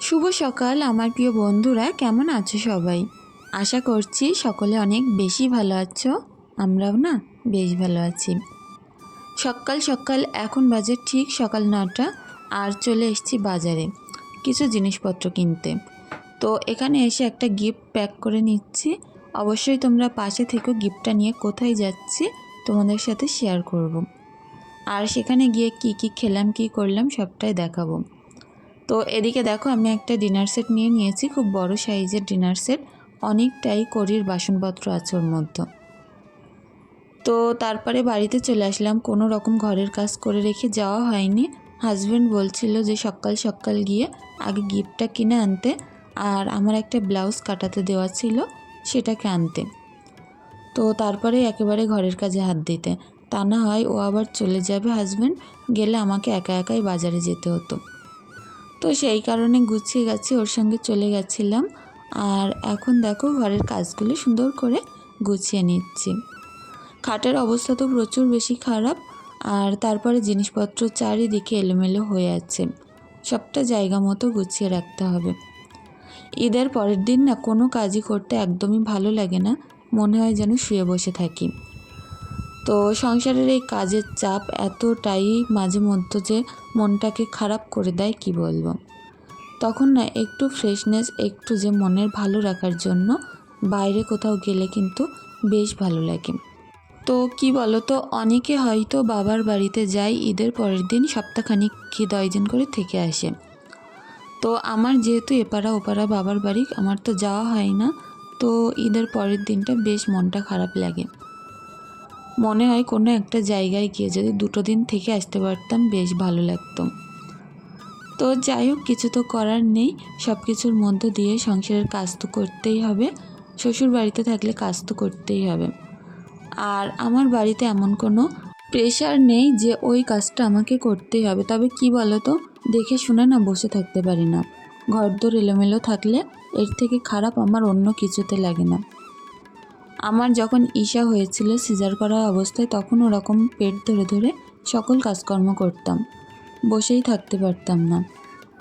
শুভ সকাল, আমার প্রিয় বন্ধুরা। কেমন আছো সবাই? আশা করছি সকলে অনেক বেশি ভালো আছো। আমরাও না বেশ ভালো আছি। সকাল সকাল, এখন বাজে ঠিক সকাল নটা, আর চলে এসেছি বাজারে কিছু জিনিসপত্র কিনতে। তো এখানে এসে একটা গিফট প্যাক করে নিচ্ছি। অবশ্যই তোমরা পাশে থেকেও গিফটটা নিয়ে কোথায় যাচ্ছি তোমাদের সাথে শেয়ার করব। আর সেখানে গিয়ে কি কি খেলাম, কি করলাম সবটাই দেখাবো। তো এদিকে দেখো আমি একটা ডিনার সেট নিয়ে নিয়েছি, খুব বড় সাইজের ডিনার সেট অনেকটাই করির বাসনপত্র আছে ওর মধ্যে। তো তারপরে বাড়িতে চলে আসলাম, কোনো রকম ঘরের কাজ করে রেখে যাওয়া হয়নি। হাজব্যান্ড বলছিল যে সকাল সকাল গিয়ে আগে গিফটটা কিনে আনতে আর আমার একটা ব্লাউজ কাটাতে দেওয়া ছিল, সেটাকে আনতে। তো তারপরে একেবারে ঘরের কাজে হাত দিতে। তা না হয় ও আবার চলে যাবে হাজব্যান্ড গেলে আমাকে একা একাই বাজারে যেতে হতো। তো সেই কারণে গুছিয়ে গেছি ওর সঙ্গে চলে গেছিলাম। আর এখন দেখো ঘরের কাজগুলো সুন্দর করে গুছিয়ে নিচ্ছি। খাটের অবস্থা তো প্রচুর বেশি খারাপ, আর তারপরে জিনিসপত্র চারিদিকে এলোমেলো হয়ে আছে। সবটা জায়গা মতো গুছিয়ে রাখতে হবে। ঈদের পরের দিন না কোনো কাজই করতে একদমই ভালো লাগে না, মনে হয় যেন শুয়ে বসে থাকি। তো সংসারের এই কাজের চাপ এতটাই মাঝে মধ্যে যে মনটাকে খারাপ করে দেয়, কি বলব? তখন না একটু ফ্রেশনেস একটু যে মনের ভালো রাখার জন্য বাইরে কোথাও গেলে কিন্তু বেশ ভালো লাগে। তো কি বলো তো অনেকে হয়তো বাবার বাড়িতে যায়, ঈদের পরের দিন সপ্তাহখানিক কি দশ দিন করে থেকে আসে। তো আমার যেহেতু এপাড়া ওপাড়া বাবার বাড়ি, আমার তো যাওয়া হয় না, তো ঈদের পরের দিনটা বেশ মনটা খারাপ লাগে। মনে হয় কোনো একটা জায়গায় গিয়ে যদি দুটো দিন থেকে আসতে পারতাম, বেশ ভালো লাগতো। তো যাই হোক, কিছু তো করার নেই। সব কিছুর মধ্য দিয়ে সংসারের কাজ তো করতেই হবে। শ্বশুর বাড়িতে থাকলে কাজ তো করতেই হবে। আর আমার বাড়িতে এমন কোনো প্রেশার নেই যে ওই কাজটা আমাকে করতেই হবে। তবে কি বলো তো দেখে শুনে না বসে থাকতে পারি না। ঘর ঘরদোর এলোমেলো থাকলে এর থেকে খারাপ আমার অন্য কিছুতে লাগে না। আমার যখন ঈশা হয়েছিল সিজার করা অবস্থায় তখন ওরকম পেট ধরে ধরে সকল কাজকর্ম করতাম। বসেই থাকতে পারতাম না।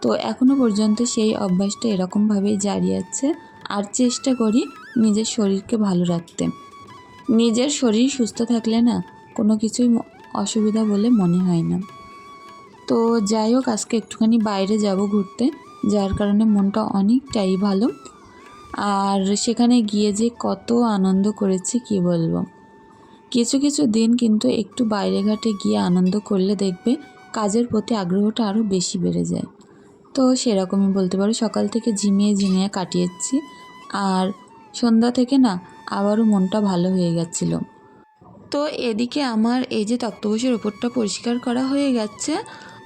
তো এখনও পর্যন্ত সেই অভ্যাসটা এরকমভাবেই জারি আছে। আর চেষ্টা করি নিজের শরীরকে ভালো রাখতে। নিজের শরীর সুস্থ থাকলে না কোনো কিছুই অসুবিধা বলে মনে হয় না। তো যাই হোক, আজকে একটুখানি বাইরে যাব ঘুরতে, যার কারণে মনটা অনেকটাই ভালো। আর সেখানে গিয়ে যে কত আনন্দ করেছি, কি বলব? কিছু কিছু দিন কিন্তু একটু বাইরে ঘাটে গিয়ে আনন্দ করলে দেখবে কাজের প্রতি আগ্রহটা আরও বেশি বেড়ে যায়। তো সেরকমই বলতে পারো, সকাল থেকে ঝিমিয়ে ঝিমিয়ে কাটিয়েছি। আর সন্ধ্যা থেকে না আবারও মনটা ভালো হয়ে গেছিল। তো এদিকে আমার এই যে তক্তপোষের ওপরটা পরিষ্কার করা হয়ে গেছে,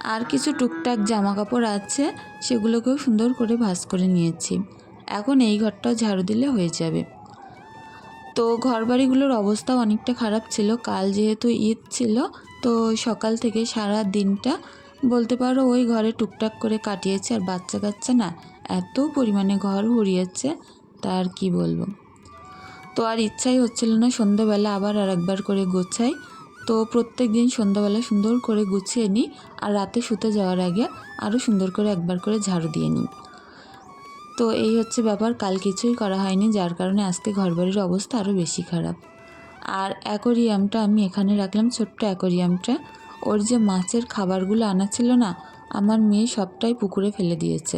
আর কিছু টুকটাক জামা কাপড় আছে, সেগুলোকেও সুন্দর করে ভাঁজ করে নিয়েছি। এখন এই ঘরটাও ঝাড়ু দিলে হয়ে যাবে। তো ঘরবাড়িগুলোর অবস্থা অনেকটা খারাপ ছিল। কাল যেহেতু ঈদ ছিল, তো সকাল থেকে সারা দিনটা বলতে পারো ওই ঘরে টুকটাক করে কাটিয়েছে। আর বাচ্চা কাচ্চা না, এত পরিমাণে ঘর ভরিয়েছে তার কি বলব। তো আর ইচ্ছাই হচ্ছিল না সন্ধ্যাবেলা আবার আর একবার করে গোছাই। তো প্রত্যেক দিন সন্ধ্যাবেলা সুন্দর করে গুছিয়ে নিই, আর রাতে শুতে যাওয়ার আগে আরও সুন্দর করে একবার করে ঝাড়ু দিয়ে নিই। তো এই হচ্ছে ব্যাপার, কাল কিছুই করা হয়নি, যার কারণে আজকে ঘরবাড়ির অবস্থা আরও বেশি খারাপ। আর অ্যাকোরিয়ামটা আমি এখানে রাখলাম, ছোট্ট অ্যাকোরিয়ামটা। ওর যে মাছের খাবারগুলো আনা ছিল না, আমার মেয়ে সবটাই পুকুরে ফেলে দিয়েছে।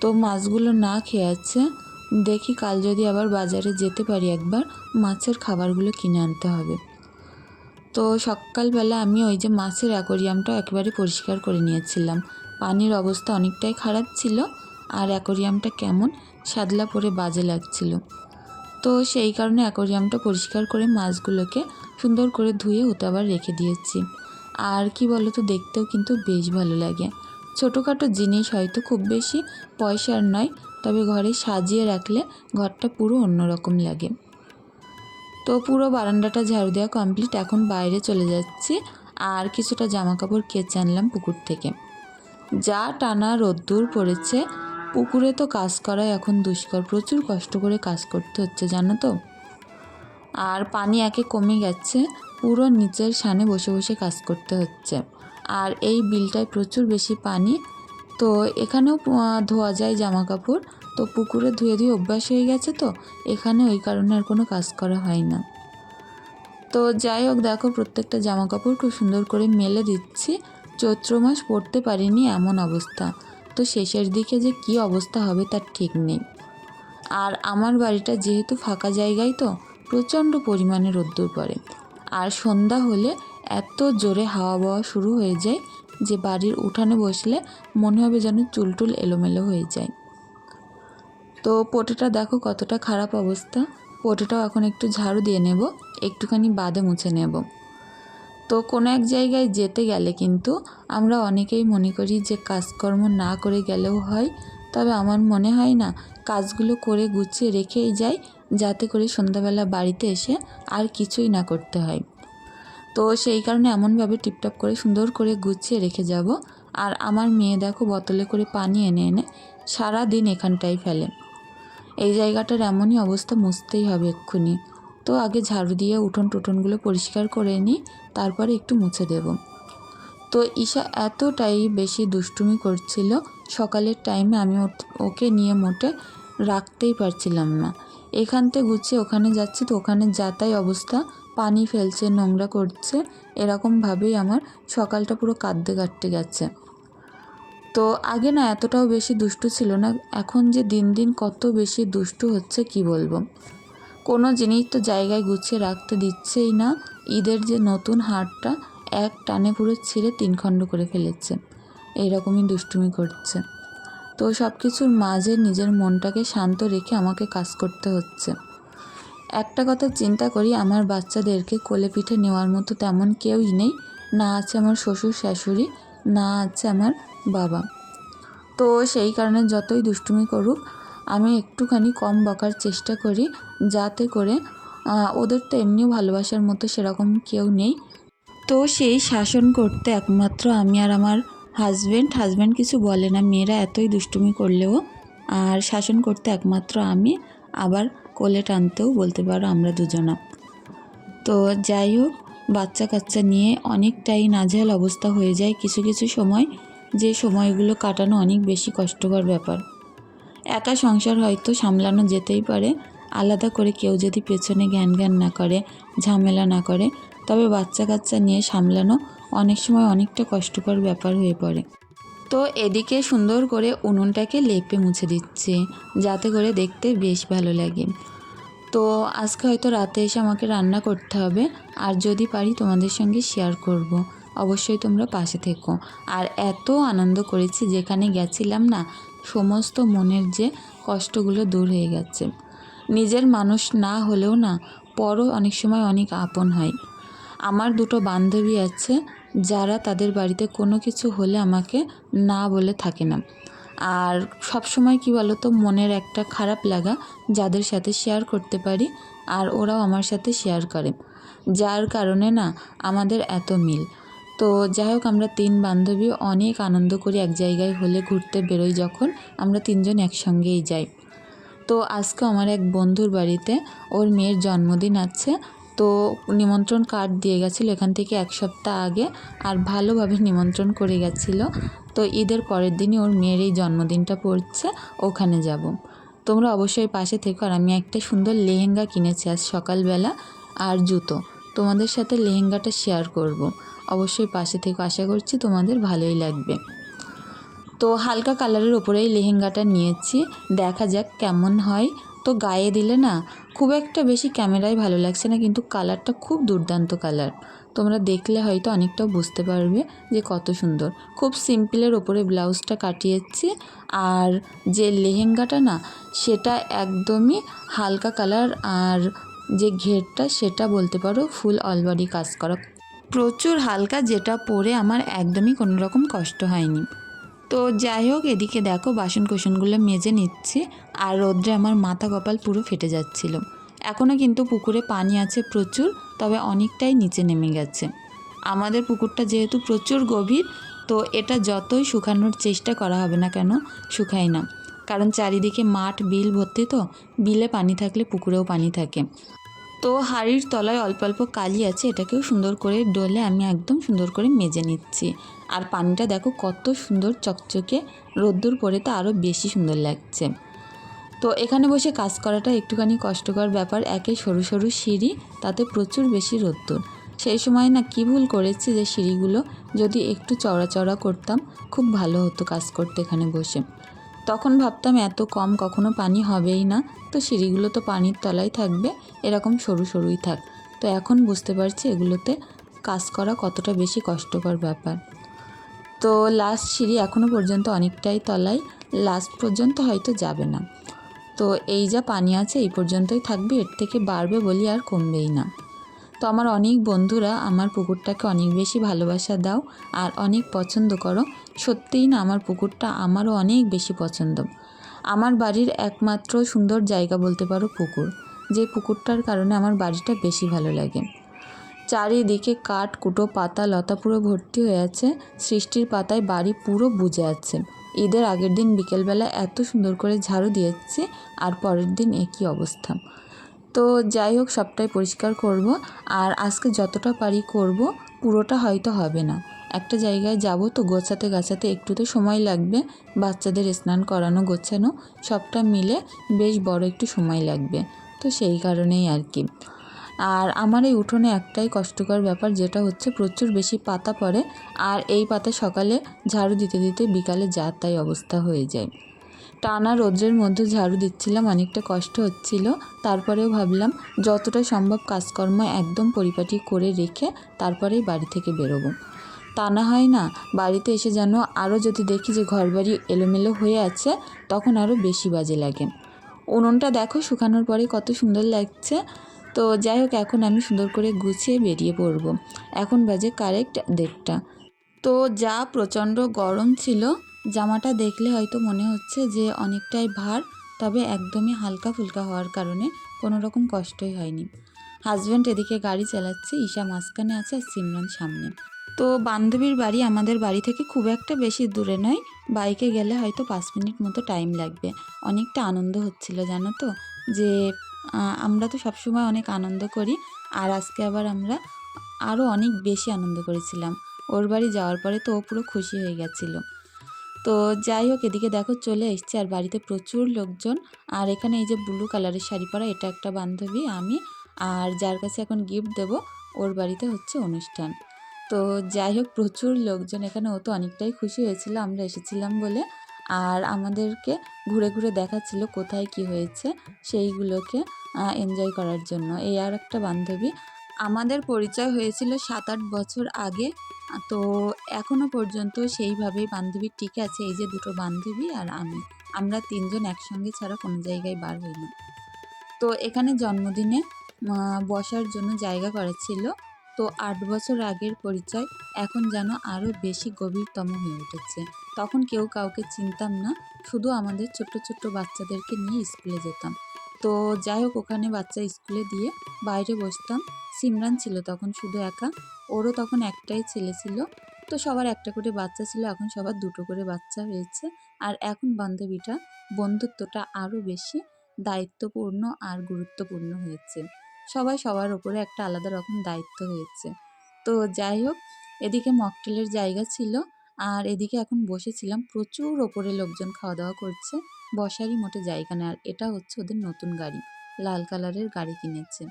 তো মাছগুলো না খেয়ে আছে, দেখি কাল যদি আবার বাজারে যেতে পারি একবার, মাছের খাবারগুলো কিনে আনতে হবে। তো সকালবেলা আমি ওই যে মাছের অ্যাকোরিয়ামটা একেবারে পরিষ্কার করে নিয়েছিলাম। পানির অবস্থা অনেকটাই খারাপ ছিল আর অ্যাকোরিয়ামটা কেমন? সাদলা পরে বাজে লাগছিল। তো সেই কারণে অ্যাকোরিয়ামটা পরিষ্কার করে মাছগুলোকে সুন্দর করে ধুয়ে ওতে আবার রেখে দিয়েছি। আর কি বলো তো দেখতেও কিন্তু বেশ ভালো লাগে। ছোটোখাটো জিনিস হয়তো খুব বেশি পয়সার নয়, তবে ঘরে সাজিয়ে রাখলে ঘরটা পুরো অন্যরকম লাগে। তো পুরো বারান্দাটা ঝাড়ু দেওয়া কমপ্লিট, এখন বাইরে চলে যাচ্ছি। আর কিছুটা জামা কাপড় কেচে আনলাম পুকুর থেকে। যা টানা রোদ্দুর পড়েছে পুকুরে তো কাজ করা এখন দুষ্কর। প্রচুর কষ্ট করে কাজ করতে হচ্ছে, জানো তো? আর পানি একে কমে গেছে, পুরো নিচের সানে বসে বসে কাজ করতে হচ্ছে। আর এই বিলটায় প্রচুর বেশি পানি, তো এখানেও ধোয়া যায় জামা কাপড় তো পুকুরে ধুয়ে ধুয়ে অভ্যাস হয়ে গেছে তো এখানে ওই কারণে আর কোনো কাজ করা হয় না। তো যাই হোক, দেখো প্রত্যেকটা জামা কাপড় খুব সুন্দর করে মেলে দিচ্ছি। চৈত্র মাস পরতে পারিনি এমন অবস্থা। তো শেষের দিকে যে কি অবস্থা হবে তার ঠিক নেই। আর আমার বাড়িটা যেহেতু ফাঁকা জায়গায় তো প্রচণ্ড পরিমাণে রোদ্দুর পড়ে। আর সন্ধ্যা হলে এত জোরে হাওয়া বাওয়া শুরু হয়ে যায় যে বাড়ির উঠানে বসলে মনে হবে যেন চুলটুল এলোমেলো হয়ে যায়। তো পোটেটা দেখো কতটা খারাপ অবস্থা। পোটেটাও এখন একটু ঝাড়ু দিয়ে নেব, একটুখানি বাদে মুছে নেব। তো কোনো এক জায়গায় যেতে গেলে কিন্তু আমরা অনেকেই মনে করি যে কাজকর্ম না করে গেলেও হয়। তবে আমার মনে হয় না, কাজগুলো করে গুছিয়ে রেখেই যাই, যাতে করে সন্ধ্যাবেলা বাড়িতে এসে আর কিছুই না করতে হয়। তো সেই কারণে এমনভাবে টিপটপ করে সুন্দর করে গুছিয়ে রেখে যাব। আর আমার মেয়ে দেখো বোতলে করে পানি এনে এনে সারা দিন এখানটাই ফেলে। এই জায়গাটার এমনই অবস্থা, মুছতেই হবে এক্ষুনি। তো আগে ঝাড়ু দিয়ে উঠোন টুটনগুলো পরিষ্কার করে নিই, তারপরে একটু মুছে দেব। তো ঈশা এতটাই বেশি দুষ্টুমি করছিল, সকালের টাইমে আমি ওকে নিয়ে মোটে রাখতেই পারছিলাম না। এখান থেকে গুছিয়ে ওখানে যাচ্ছি তো ওখানে যাতাই অবস্থা, পানি ফেলছে, নোংরা করছে এরকমভাবেই আমার সকালটা পুরো কাঁদতে কাটতে গেছে। তো আগে না এতটাও বেশি দুষ্টু ছিল না, এখন যে দিন দিন কত বেশি দুষ্টু হচ্ছে কি বলব? কোনো জিনিস তো জায়গায় গুছিয়ে রাখতে দিচ্ছেই না। ঈদের যে নতুন হারটা এক টানে পুরো ছিঁড়ে তিন খণ্ড করে ফেলেছে। এইরকমই দুষ্টুমি করছে। তো সব কিছুর মাঝে নিজের মনটাকে শান্ত রেখে আমাকে কাজ করতে হচ্ছে। একটা কথা চিন্তা করি, আমার বাচ্চাদেরকে কোলে পিঠে নেওয়ার মতো তেমন কেউই নেই। না আছে আমার শ্বশুর, শাশুড়ি, না আছে আমার বাবা। তো সেই কারণে যতই দুষ্টুমি করুক আমি একটুখানি কম বকার চেষ্টা করি, যাতে করে ওদের তো এমনিও ভালোবাসার মতো সেরকম কেউ নেই। তো সেই শাসন করতে একমাত্র আমি আর আমার হাজব্যান্ড হাজব্যান্ড কিছু বলে না, মেয়েরা এতই দুষ্টুমি করলেও, আর শাসন করতে একমাত্র আমি, আবার কোলে টানতেও বলতে পারো আমরা দুজনা। তো যাই হোক, বাচ্চা কাচ্চা নিয়ে অনেকটাই নাজেহাল অবস্থা হয়ে যায় কিছু কিছু সময়, যে সময়গুলো কাটানো অনেক বেশি কষ্টকর ব্যাপার। একা সংসার হয়তো সামলানো যেতেই পারে। আলাদা করে কেউ যদি পেছনে জ্ঞান জ্ঞান না করে, ঝামেলা না করে, তবে বাচ্চা কাচ্চা নিয়ে সামলানো অনেক সময় অনেকটা কষ্টকর ব্যাপার হয়ে পড়ে। তো এদিকে সুন্দর করে উনুনটাকে লেপে মুছে দিচ্ছে, যাতে করে দেখতে বেশ ভালো লাগে। তো আজকে হয়তো রাতে এসে আমাকে রান্না করতে হবে, আর যদি পারি তোমাদের সঙ্গে শেয়ার করব। অবশ্যই তোমরা পাশে থেকো। আর এত আনন্দ করেছি যেখানে গেছিলাম না, সমস্ত মনের যে কষ্টগুলো দূর হয়ে গেছে। নিজের মানুষ না হলেও না, পরও অনেক সময় অনেক আপন হয়। আমার দুটো বান্ধবী আছে, যারা তাদের বাড়িতে কোনো কিছু হলে আমাকে না বলে থাকে না। আর সব সময় কি বলো তো মনের একটা খারাপ লাগা যাদের সাথে শেয়ার করতে পারি আর ওরাও আমার সাথে শেয়ার করে। যার কারণে না, আমাদের এত মিল। তো যাই হোক, আমরা তিন বান্ধবী অনেক আনন্দ করি এক জায়গায় হলে ঘুরতে বেরোই যখন আমরা তিনজন একসঙ্গেই যাই। তো আজকে আমার এক বন্ধুর বাড়িতে ওর মেয়ের জন্মদিন আছে, তো নিমন্ত্রণ কার্ড দিয়ে গেছিল এখান থেকে এক সপ্তাহ আগে আর ভালোভাবে নিমন্ত্রণ করে গেছিল। তো ঈদের পরের দিনই ওর মেয়ের এই জন্মদিনটা পড়ছে, ওখানে যাব। তোমরা অবশ্যই পাশে থেকো আর আমি একটা সুন্দর লেহেঙ্গা কিনেছি আজ সকালবেলা আর জুতো। তোমাদের সাথে লেহেঙ্গাটা শেয়ার করব। অবশ্যই পাশে থেকে, আশা করছি তোমাদের ভালোই লাগবে। তো হালকা কালারের ওপরেই লেহেঙ্গাটা নিয়েছি। দেখা যাক কেমন হয়। তো গায়ে দিলে না, খুব একটা বেশি ক্যামেরায় ভালো লাগছে না, কিন্তু কালারটা খুব দুর্দান্ত কালার। তোমরা দেখলে হয়তো অনেকটাও বুঝতে পারবে যে কত সুন্দর। খুব সিম্পলের ওপরে ব্লাউজটা কাটিয়েছি, আর যে লেহেঙ্গাটা না, সেটা একদমই হালকা কালার আর যে ঘেরটা, সেটা বলতে পারো, ফুল অলবডি কাজ করা। প্রচুর হালকা যেটা পরে আমার একদমই কোনো রকম কষ্ট হয়নি। তো যাই হোক, এদিকে দেখো বাসন কোসনগুলো মেজে নিচ্ছি, আর রোদ্রে আমার মাথা কপাল পুরো ফেটে যাচ্ছিল। এখনও কিন্তু পুকুরে পানি আছে প্রচুর, তবে অনেকটাই নিচে নেমে গেছে। আমাদের পুকুরটা যেহেতু প্রচুর গভীর, তো এটা যতই শুকানোর চেষ্টা করা হবে না কেন, শুকায় না। কারণ চারিদিকে মাঠ, বিল ভর্তি তো। বিলে পানি থাকলে পুকুরেও পানি থাকে। তো হাড়ির তলায় অল্প অল্প কালি আছে, এটাকেও সুন্দর করে ডলে আমি একদম সুন্দর করে মেজে নিচ্ছি। আর পানিটা দেখো কত সুন্দর চকচকে, রোদ্দুর পরে তো আরও বেশি সুন্দর লাগছে। তো এখানে বসে কাজ করাটা একটুখানি কষ্টকর ব্যাপার, একে সরু সরু সিঁড়ি, তাতে প্রচুর বেশি রোদ্দুর। সেই সময় না কী ভুল করেছি যে সিঁড়িগুলো যদি একটু চড়া চড়া করতাম, খুব ভালো হতো কাজ করতে এখানে বসে। তখন ভাবতাম এত কম কখনো পানি হবেই না। তো সিঁড়িগুলো তো পানির তলায় থাকবে, এরকম সরু সরুই থাক। তো এখন বুঝতে পারছি এগুলোতে কাজ করা কতটা বেশি কষ্টকর ব্যাপার। তো লাস্ট সিঁড়ি এখনও পর্যন্ত অনেকটাই তলায় লাস্ট পর্যন্ত হয়তো যাবে না। তো এই যা পানি আছে এই পর্যন্তই থাকবে, এর থেকে বাড়বে বলি আর কমবেই না। তো আমার অনেক বন্ধুরা আমার পুকুরটাকে অনেক বেশি ভালোবাসা দাও আর অনেক পছন্দ করো। সত্যিই না, আমার পুকুরটা আমারও অনেক বেশি পছন্দ। আমার বাড়ির একমাত্র সুন্দর জায়গা বলতে পারো পুকুর, যে পুকুরটার কারণে আমার বাড়িটা বেশি ভালো লাগে। চারিদিকে কাঠ, কুটো, পাতা, লতা পুরো ভর্তি হয়ে আছে, সৃষ্টির পাতায় বাড়ি পুরো বুঝে আছে। ঈদের আগের দিন বিকেলবেলা এত সুন্দর করে ঝাড়ু দিয়েছি আর পরের দিন একই অবস্থা। তো যাই হোক, সবটাই পরিষ্কার করব। আর আজকে যতটা পারি করব, পুরোটা হয়তো হবে না। একটা জায়গায় যাব তো গোছাতে গাছাতে একটু তো সময় লাগবে। বাচ্চাদের স্নান করানো, গোছানো, সবটা মিলে বেশ বড় একটু সময় লাগবে। তো সেই কারণেই আর কি। আর আমার এই উঠোনে একটাই কষ্টকর ব্যাপার, যেটা হচ্ছে প্রচুর বেশি পাতা পড়ে। আর এই পাতা সকালে ঝাড়ু দিতে দিতে বিকালে যা তাই অবস্থা হয়ে যায়। টানা রোদ্রের মধ্যে ঝাড়ু দিচ্ছিলাম, অনেকটা কষ্ট হচ্ছিল। তারপরেও ভাবলাম, যতটা সম্ভব কাজকর্ম একদম পরিপাটি করে রেখে তারপরেই বাড়ি থেকে বেরোবো। তা না হয় না, বাড়িতে এসে যেন আরও যদি দেখি যে ঘরবাড়ি এলোমেলো হয়ে আছে, তখন আরও বেশি বাজে লাগে। উনুনটা দেখো শুকানোর পরে কত সুন্দর লাগছে। তো যাই হোক, এখন আমি সুন্দর করে গুছিয়ে বেরিয়ে পড়ব। এখন বাজে কারেক্ট দেড়টা। তো যা প্রচণ্ড গরম ছিল জামাটা দেখলে হয়তো মনে হচ্ছে যে অনেকটাই ভার, তবে একদমই হালকা ফুলকা হওয়ার কারণে কোনো রকম কষ্টই হয়নি। হাজব্যান্ড এদিকে গাড়ি চালাচ্ছে, ঈশা মাঝখানে আছে আর সিমরান সামনে। তো বান্ধবীর বাড়ি আমাদের বাড়ি থেকে খুব একটা বেশি দূরে নয়, বাইকে গেলে হয়তো পাঁচ মিনিট মতো টাইম লাগবে। অনেকটা আনন্দ হচ্ছিল, জানো তো? যে আমরা তো সবসময় অনেক আনন্দ করি, আর আজকে আবার আমরা আরও অনেক বেশি আনন্দ করেছিলাম। ওর বাড়ি যাওয়ার পরে তো ও পুরো খুশি হয়ে গেছিল। তো যাই হোক, এদিকে দেখো চলে এসছে, আর বাড়িতে প্রচুর লোকজন। আর এখানে এই যে ব্লু কালারের শাড়ি পরা, এটা একটা বান্ধবী আমি, আর যার কাছে এখন গিফট দেব, ওর বাড়িতে হচ্ছে অনুষ্ঠান। তো যাই হোক, প্রচুর লোকজন এখানে, ও তো অনেকটাই খুশি হয়েছিল, আমরা এসেছিলাম বলে। আর আমাদেরকে ঘুরে ঘুরে দেখাচ্ছিল কোথায় কি হয়েছে, সেইগুলোকে এনজয় করার জন্য। এই আর একটা বান্ধবী আমাদের পরিচয় হয়েছিল সাত আট বছর আগে। তো এখনও পর্যন্ত সেইভাবেই বান্ধবী টিকে আছে, এই যে দুটো বান্ধবী আর আমি। আমরা তিনজন একসঙ্গে ছাড়া কোনো জায়গায় বার হই না। তো এখানে জন্মদিনে বসার জন্য জায়গা করা ছিল। তো আট বছর আগের পরিচয়, এখন যেন আরও বেশি গভীরতম হয়ে উঠেছে। তখন কেউ কাউকে চিনতাম না, শুধু আমাদের ছোট্ট ছোট্ট বাচ্চাদেরকে নিয়ে স্কুলে যেতাম। তো যাই হোক, ওখানে বাচ্চা স্কুলে দিয়ে বাইরে বসতাম। সিমরান ছিল তখন শুধু একা। ওরও তখন একটাই ছেলে ছিল। তো সবার একটা করে বাচ্চা ছিল, এখন সবার দুটো করে বাচ্চা হয়েছে। আর এখন বান্ধবীটা বন্ধুত্বটা আরও বেশি দায়িত্বপূর্ণ আর গুরুত্বপূর্ণ হয়েছে। সবাই সবার ওপরে একটা আলাদা রকম দায়িত্ব হয়েছে। তো যাই হোক, এদিকে মকটেলের জায়গা ছিল আর এদিকে এখন বসেছিলাম। প্রচুর ওপরে লোকজন খাওয়া দাওয়া করছে। বসারই মোটে জায়গা নেই আর এটা হচ্ছে ওদের নতুন গাড়ি। লাল কালারের গাড়ি কিনেছে।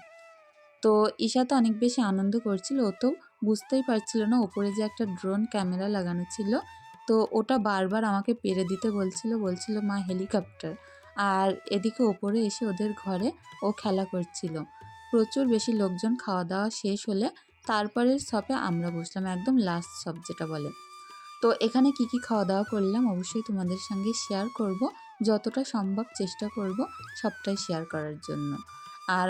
তো ঈশা তো অনেক বেশি আনন্দ করছিল। ও তো বুঝতেই পারছিল না ওপরে যে একটা ড্রোন ক্যামেরা লাগানো ছিল। তো ওটা বারবার আমাকে পেরে দিতে বলছিল বলছিল, মা, হেলিকপ্টার। আর এদিকে ওপরে এসে ওদের ঘরে ও খেলা করছিল। প্রচুর বেশি লোকজন খাওয়া দাওয়া শেষ হলে তারপরের শপে আমরা বসলাম, একদম লাস্ট শপ যেটা বলে। তো এখানে কি কি খাওয়া দাওয়া করলাম অবশ্যই তোমাদের সঙ্গে শেয়ার করব। যতটা সম্ভব চেষ্টা করব সবটাই শেয়ার করার জন্য।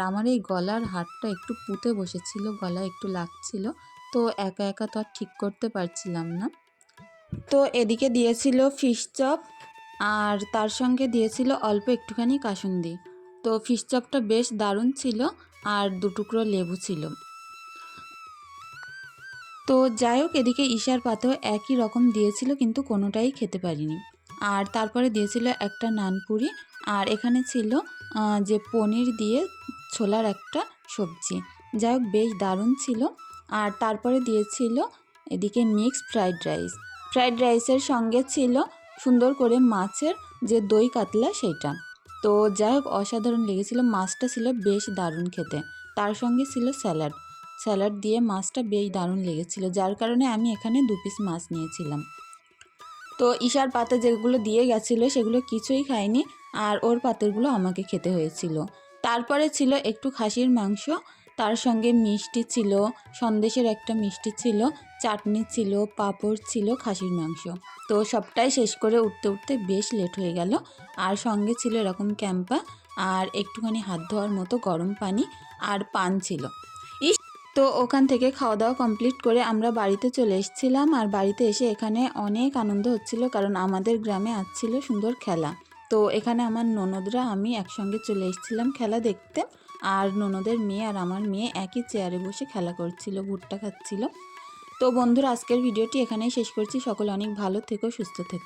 আমার এই গলার হারটা একটু পুঁতে বসেছিল গলা একটু লাগছিল। তো একা একা তো আর ঠিক করতে পারছিলাম না। তো এদিকে দিয়েছিল ফিশ চপ আর তার সঙ্গে দিয়েছিল অল্প একটুখানি কাসুন্দি। তো ফিশ চপটা বেশ দারুণ ছিল আর দু টুকরো লেবু ছিল। তো যাই হোক, এদিকে ঈশার পাতেও একই রকম দিয়েছিল, কিন্তু কোনোটাই খেতে পারিনি। আর তারপরে দিয়েছিল একটা নানপুরি আর এখানে ছিল যে পনির দিয়ে ছোলার একটা সবজি। যাই হোক, বেশ দারুণ ছিল। আর তারপরে দিয়েছিল এদিকে মিক্সড ফ্রাইড রাইস। ফ্রাইড রাইসের সঙ্গে ছিল সুন্দর করে মাছের যে দই কাতলা সেটা তো যাই হোক, অসাধারণ লেগেছিল। মাছটা ছিল বেশ দারুণ খেতে। তার সঙ্গে ছিল স্যালাড। স্যালাড দিয়ে মাছটা বেশ দারুণ লেগেছিল, যার কারণে আমি এখানে দু পিস মাছ নিয়েছিলাম। তো ঈশার পাতে যেগুলো দিয়ে গেছিল সেগুলো কিছুই খায়নি আর ওর পাতেরগুলো আমাকে খেতে হয়েছিল। তারপরে ছিল একটু খাসির মাংস, তার সঙ্গে মিষ্টি ছিল, সন্দেশের একটা মিষ্টি ছিল, চাটনি ছিল, পাঁপড় ছিল, খাসির মাংস। তো সবটাই শেষ করে উঠতে উঠতে বেশ লেট হয়ে গেল। আর সঙ্গে ছিল এরকম ক্যাম্পা আর একটুখানি হাত ধোয়ার মতো গরম পানি আর পান ছিল। তো ওখান থেকে খাওয়া দাওয়া কমপ্লিট করে আমরা বাড়িতে চলে এসেছিলাম। আর বাড়িতে এসে এখানে অনেক আনন্দ হচ্ছিল, কারণ আমাদের গ্রামে আসছিল সুন্দর খেলা। তো এখানে আমার ননদরা, আমি একসঙ্গে চলে এসেছিলাম খেলা দেখতে। আর ননদের মেয়ে আর আমার মেয়ে একই চেয়ারে বসে খেলা করছিল, ভুট্টা খাচ্ছিল। তো বন্ধুরা, আজকের ভিডিওটি এখানেই শেষ করছি। সকলে অনেক ভালো থেকো, সুস্থ থেকো।